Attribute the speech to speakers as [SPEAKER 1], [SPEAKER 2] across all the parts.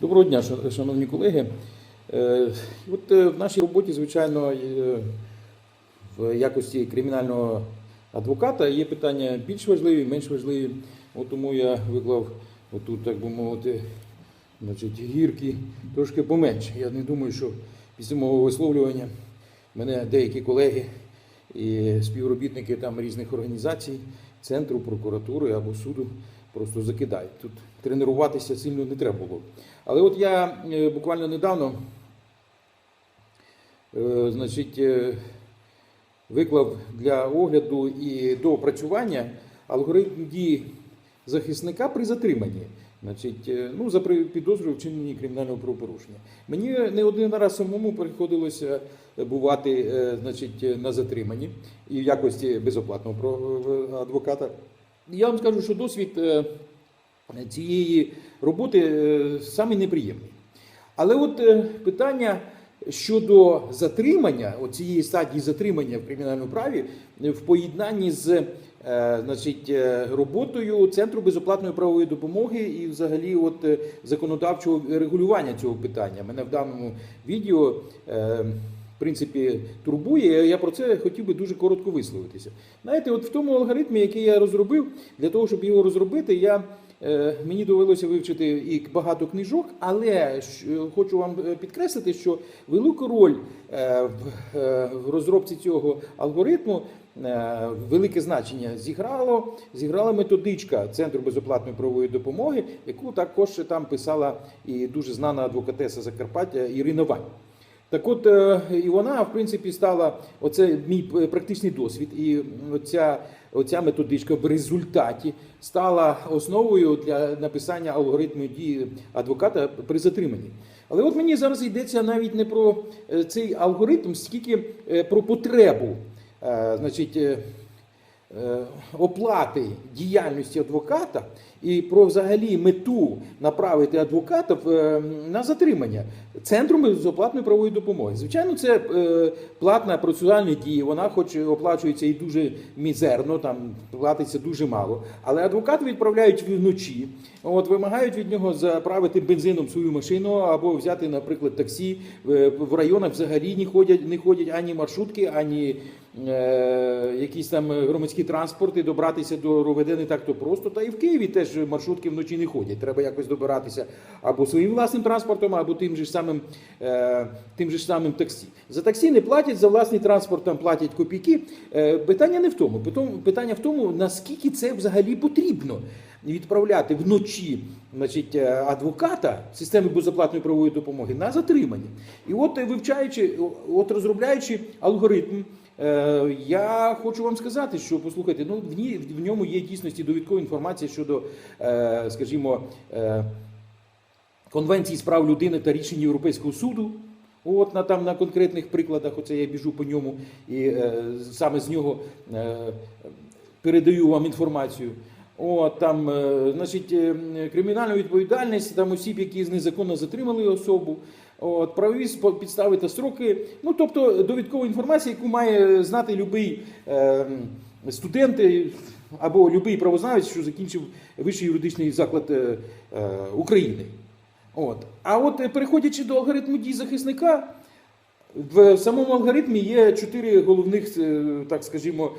[SPEAKER 1] Доброго дня, шановні колеги. Е, От е, в нашій роботі, звичайно, е, в якості кримінального адвоката є питання більш важливі, менш важливі. От тому я виклав отут, так би мовити, значить, гірки трошки поменше. Я не думаю, що після мого висловлювання мене деякі колеги і співробітники там різних організацій, центру, прокуратури або суду просто закидають. Тут тренуватися сильно не треба було. Але от я е, буквально недавно е, значить, е, виклав для огляду і доопрацювання алгоритм дії захисника при затриманні. Значить, ну, за підозрою вчиненні кримінального правопорушення. Мені не один раз самому приходилося бувати значить, на затриманні і в якості безоплатного адвоката. Я вам скажу, що досвід е, цієї роботи е, саме неприємний. Але от е, питання щодо затримання, цієї стадії затримання в кримінальному праві в поєднанні з значить, роботою Центру безоплатної правової допомоги і взагалі от, законодавчого регулювання цього питання. Мене в даному відео принципі турбує. Я про це хотів би дуже коротко висловитися. Знаєте, от в тому алгоритмі, який я розробив, для того, щоб його розробити, я. Е, Мені довелося вивчити і багато книжок, але щ- хочу вам е, підкреслити, що велику роль е, в, е, розробці цього алгоритму е, велике значення зіграло, зіграла методичка Центру безоплатної правової допомоги, яку також там писала і дуже знана адвокатеса Закарпаття Ірина Вань. Так от, е, і вона, в принципі, стала, оце мій практичний досвід, і оця, оця методичка в результаті стала основою для написання алгоритму дії адвоката при затриманні. Але от мені зараз йдеться навіть не про е, цей алгоритм, скільки е, про потребу. Е, Значить, е, е, оплати діяльності адвоката і про взагалі мету направити адвоката е, на затримання центром безоплатної правової допомоги. Звичайно, це е, платна процесуальна дія, вона хоч оплачується і дуже мізерно, там платиться дуже мало. Але адвоката відправляють вночі, от вимагають від нього заправити бензином свою машину або взяти, наприклад, таксі. Е, В районах взагалі не ходять, не ходять ані маршрутки, ані е, якісь там громадські транспорти, добратися до РОВД не так то просто. Та і в Києві теж маршрутки вночі не ходять. Треба якось добиратися або своїм власним транспортом, або тим же ж самим, е, тим же самим таксі. За таксі не платять, за власний транспорт там платять копійки. Е, питання не в тому. Питання в тому, наскільки це взагалі потрібно відправляти вночі значить, е, адвоката системи безоплатної правової допомоги на затримання. І от е, вивчаючи, от розробляючи алгоритм. Е, Я хочу вам сказати, що послухайте, ну в ній в ньому є дійсності довідкова інформація щодо, е, скажімо, е, конвенції з прав людини та рішень Європейського суду. От на там на конкретних прикладах, оце я біжу по ньому, і саме з нього передаю вам інформацію. От там, значить, кримінальна відповідальність там осіб, які незаконно затримали особу. От, правові підстави та строки. Ну, тобто довідкова інформація, яку має знати будь-який е, студент або будь-який правознавець, що закінчив вищий юридичний заклад е, е, України. От. А от е, переходячи до алгоритму дій захисника, в самому алгоритмі є чотири головних, е, так скажімо,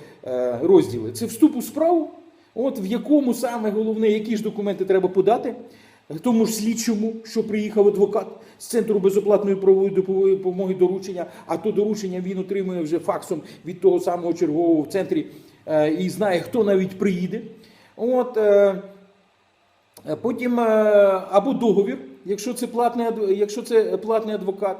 [SPEAKER 1] розділи. Це вступ у справу, от в якому саме головне, які ж документи треба подати, тому ж слідчому, що приїхав адвокат з центру безоплатної правової допомоги доручення, а то доручення він отримує вже факсом від того самого чергового в центрі е, і знає, хто навіть приїде. От, е, Потім е, або договір, якщо це платний, якщо це платний адвокат.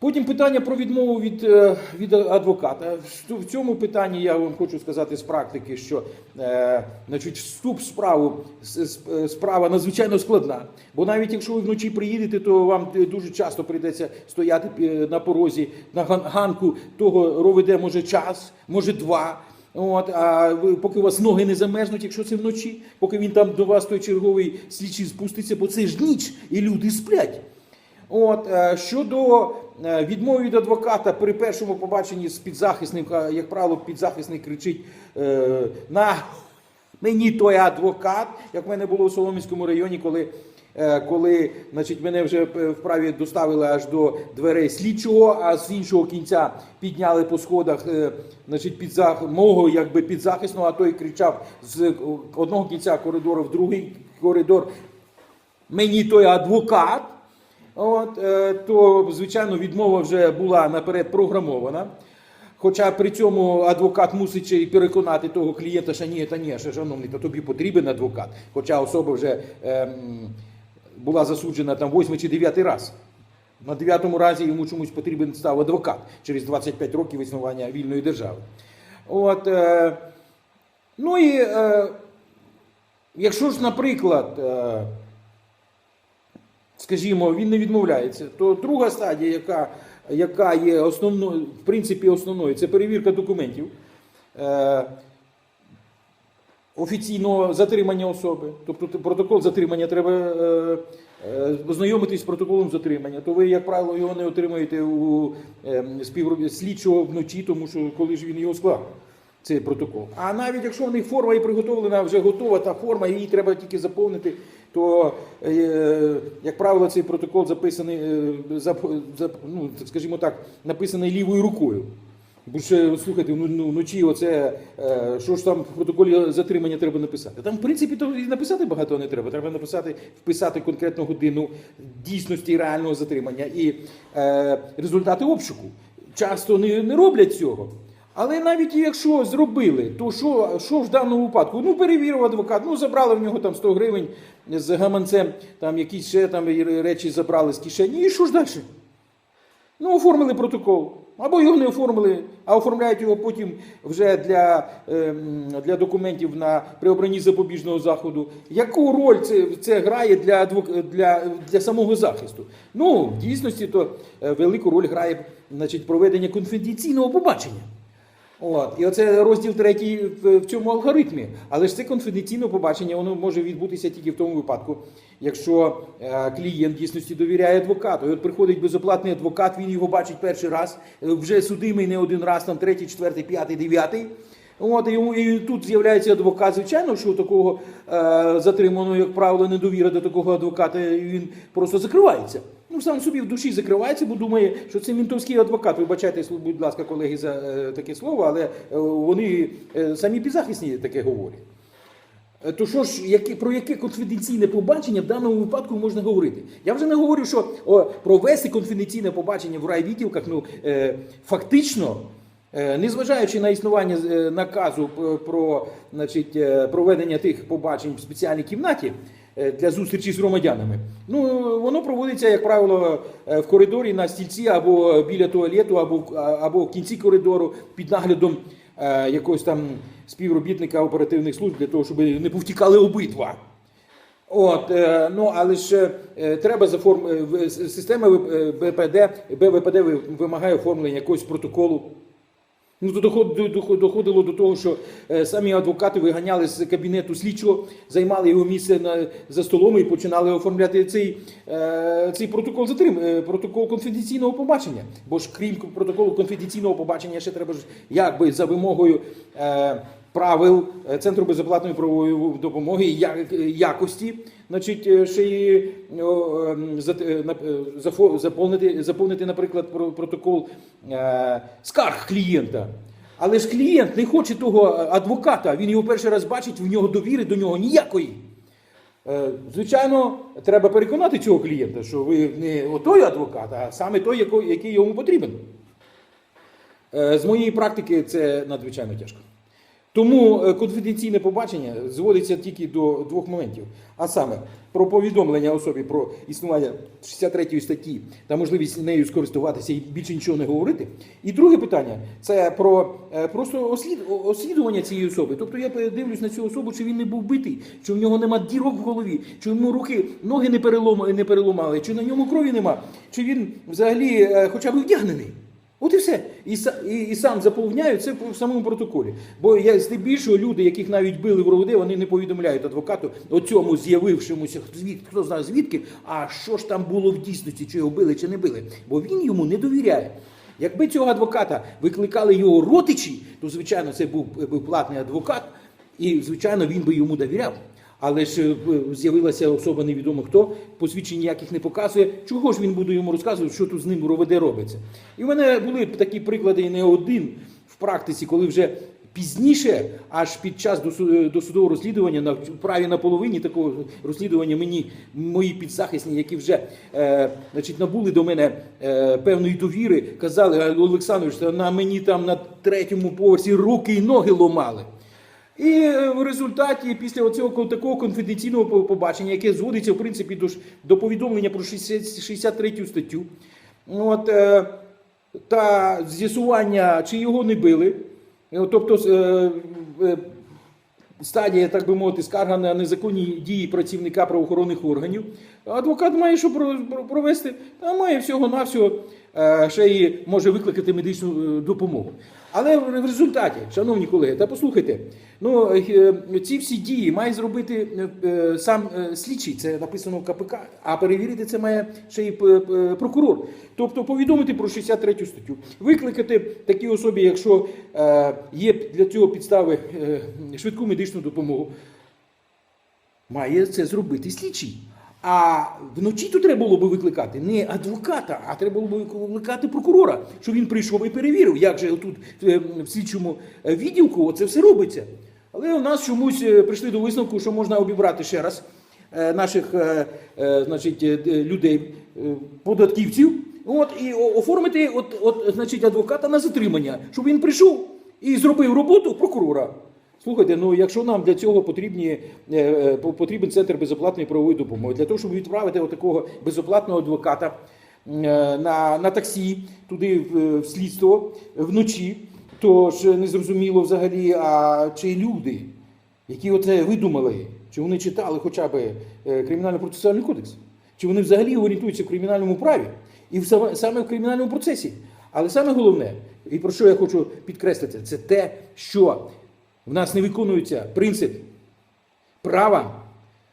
[SPEAKER 1] Потім питання про відмову від, е, від адвоката. В цьому питанні я вам хочу сказати з практики, що е, значить, вступ в справу е, справа надзвичайно складна. Бо навіть якщо ви вночі приїдете, то вам е, дуже часто прийдеться стояти на порозі, на ганку того роведе може час, може два. От, а ви, поки у вас ноги не замерзнуть, якщо це вночі, поки він там до вас той черговий слідчий спуститься, бо це ж ніч, і люди сплять. От, е, щодо е, відмови від адвоката при першому побаченні з підзахисним, е, як правило, підзахисник кричить е, на Мені той адвокат, як в мене було в Соломінському районі, коли, коли значить, мене вже вправі доставили аж до дверей слідчого, а з іншого кінця підняли по сходах значить, під зах... мого якби підзахисного, а той кричав з одного кінця коридору в другий коридор. Мені той адвокат. От, е, то, звичайно, відмова вже була наперед програмована. Хоча при цьому адвокат мусить ще й переконати того клієнта, що ні, та ні, що, шановний, то тобі потрібен адвокат. Хоча особа вже ем, була засуджена там 8 чи 9 раз. На 9 разі йому чомусь потрібен став адвокат через 25 років існування вільної держави. От, е, ну і е, якщо ж, наприклад, е, скажімо, він не відмовляється, то друга стадія, яка, яка є основною, в принципі, основною, це перевірка документів. Е, Офіційного затримання особи, тобто протокол затримання треба е, е, ознайомитись з протоколом затримання, то ви, як правило, його не отримаєте у е, співробі- слідчого вночі, тому що коли ж він його склав, цей протокол. А навіть якщо в форма і приготовлена, вже готова та форма, її треба тільки заповнити, то, е, як правило, цей протокол записаний, е, ну, скажімо так, написаний лівою рукою. Бо ще, слухайте, ну, ну, вночі оце, е, що ж там в протоколі затримання треба написати? Там, в принципі, то і написати багато не треба. Треба написати, вписати конкретну годину дійсності реального затримання і е, результати обшуку. Часто не, не роблять цього. Але навіть якщо зробили, то що, що в даному випадку? Ну, перевірив адвокат, ну забрали в нього там 100 гривень з гаманцем, там якісь ще там речі забрали з кишені. І що ж далі? Ну, оформили протокол. Або його не оформили, а оформляють його потім вже для, ем, для документів на при обранні запобіжного заходу. Яку роль це, це грає для, для, для самого захисту? Ну, в дійсності то е, велику роль грає значить, проведення конфіденційного побачення. От. І оце розділ третій в, цьому алгоритмі. Але ж це конфіденційне побачення, воно може відбутися тільки в тому випадку, якщо е, клієнт дійсності довіряє адвокату. І от приходить безоплатний адвокат, він його бачить перший раз, е, вже судимий не один раз, там третій, четвертий, п'ятий, дев'ятий. От, і, і тут з'являється адвокат. Звичайно, що такого е, затриманого, як правило, недовіра до такого адвоката, він просто закривається. Сам собі в душі закривається, бо думає, що це мінтовський адвокат. Вибачайте, будь ласка, колеги, за е, таке слово, але е, вони е, самі підзахисні таке говорять. То що ж, які, про яке конфіденційне побачення в даному випадку можна говорити? Я вже не говорю, що о, провести конфіденційне побачення в райвідділках, ну, е, фактично, е, незважаючи на існування е, наказу про значить, е, проведення тих побачень в спеціальній кімнаті для зустрічі з громадянами, ну, воно проводиться, як правило, е, в коридорі на стільці або біля туалету, або, або в кінці коридору під наглядом е, якогось там співробітника оперативних служб для того, щоб не повтікали обидва. От, е, ну, але ж е, треба заформ... е, в- с- система е, БПД, БВПД вимагає оформлення якогось протоколу. Ну, то доход- до- до- доходило до того, що е, самі адвокати виганяли з кабінету слідчого, займали його місце на, за столом і починали оформляти цей, е, цей протокол затрим, е, протокол конфіденційного побачення. Бо ж крім протоколу конфіденційного побачення, ще треба ж якби за вимогою правил е, Центру безоплатної правової допомоги якості, значить, е, ще й ем, е, е, зафо- заповнити, заповнити, наприклад, протокол скарг клієнта. Але ж клієнт не хоче того адвоката, він його перший раз бачить, в нього довіри до нього ніякої. Звичайно, треба переконати цього клієнта, що ви не отой адвокат, а саме той, який йому потрібен. З моєї практики це надзвичайно тяжко. Тому е, конфіденційне побачення зводиться тільки до двох моментів. А саме про повідомлення особі про існування 63 статті та можливість нею скористуватися і більше нічого не говорити. І друге питання це про е, просто ослід, о- освідування цієї особи. Тобто я дивлюсь на цю особу, чи він не був битий, чи в нього нема дірок в голові, чи йому руки, ноги не переломали, не переломали, чи на ньому крові нема, чи він взагалі е, хоча б вдягнений. От і все. І, і, і сам заповняють це в самому протоколі. Бо я здебільшого люди, яких навіть били в РОВД, вони не повідомляють адвокату о цьому з'явившомуся, звід, хто знає звідки, а що ж там було в дійсності, чи його били, чи не били. Бо він йому не довіряє. Якби цього адвоката викликали його родичі, то звичайно це був, був платний адвокат. І, звичайно, він би йому довіряв. Але ж е, з'явилася особа невідомо хто, посвідчень ніяких не показує. Чого ж він буде йому розказувати, що тут з ним роведе робиться? І в мене були такі приклади не один в практиці, коли вже пізніше, аж під час досу- досудового розслідування, на праві на половині такого розслідування мені мої підзахисні, які вже е, значить, набули до мене е, певної довіри, казали, Олександрович, на мені там на третьому поверсі руки і ноги ломали. І е, в результаті, після цього такого конфіденційного побачення, яке зводиться в принципі до, до повідомлення про 63 статтю, от, е, та з'ясування, чи його не били, е, тобто стадія, так би мовити, скарга на незаконні дії працівника правоохоронних органів. Адвокат має що про- про- провести, а має всього-навсього е, ще і може викликати медичну е, допомогу. Але в результаті, шановні колеги, та послухайте, ну е, ці всі дії має зробити сам слідчий, це написано в КПК, а перевірити це має ще е, прокурор. Тобто повідомити про 63 статтю, викликати такій особі, якщо є для цього підстави швидку медичну допомогу. Має це зробити слідчий. А вночі то треба було би викликати не адвоката, а треба було б викликати прокурора, щоб він прийшов і перевірив, як же тут е, в слідчому відділку це все робиться. Але у нас чомусь е, прийшли до висновку, що можна обібрати ще раз е, наших значить, людей, податківців, от, і оформити от, от, значить, адвоката на затримання, щоб він прийшов і зробив роботу прокурора. Слухайте, ну якщо нам для цього потрібні, е, е, по- потрібен центр безоплатної правової допомоги, для того, щоб відправити такого безоплатного адвоката е, на, на таксі туди в, в слідство вночі, то ж не взагалі, а чи люди, які оце видумали, чи вони читали хоча б кримінально-процесуальний кодекс, чи вони взагалі орієнтуються в кримінальному праві і в саме в кримінальному процесі. Але саме головне, і про що я хочу підкреслити, це те, що в нас не виконується принцип права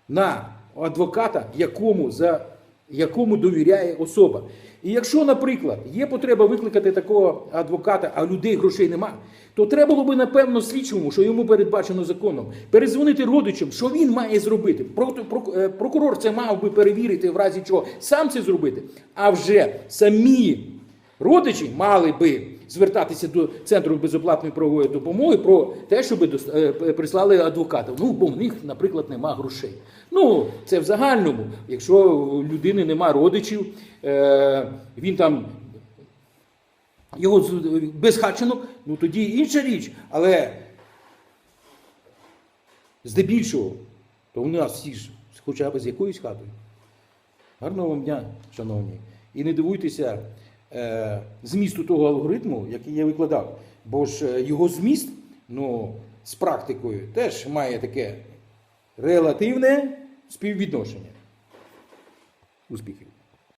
[SPEAKER 1] на адвоката, якому, за, якому довіряє особа. І якщо, наприклад, є потреба викликати такого адвоката, а людей грошей нема, то треба було би, напевно, слідчому, що йому передбачено законом, перезвонити родичам, що він має зробити. Е, Прокурор це мав би перевірити в разі чого, сам це зробити. А вже самі родичі мали би звертатися до центру безоплатної правової допомоги про те, щоб е, прислали адвоката. Ну, бо в них, наприклад, нема грошей. Ну, це в загальному. Якщо у людини нема родичів, е, він там його без хатчинок, ну тоді інша річ. Але здебільшого, то у нас всі ж хоча б з якоюсь хатою. Гарного вам дня, шановні. І не дивуйтеся змісту того алгоритму, який я викладав. Бо ж е, його зміст ну, з практикою теж має таке релативне співвідношення. Успіхів!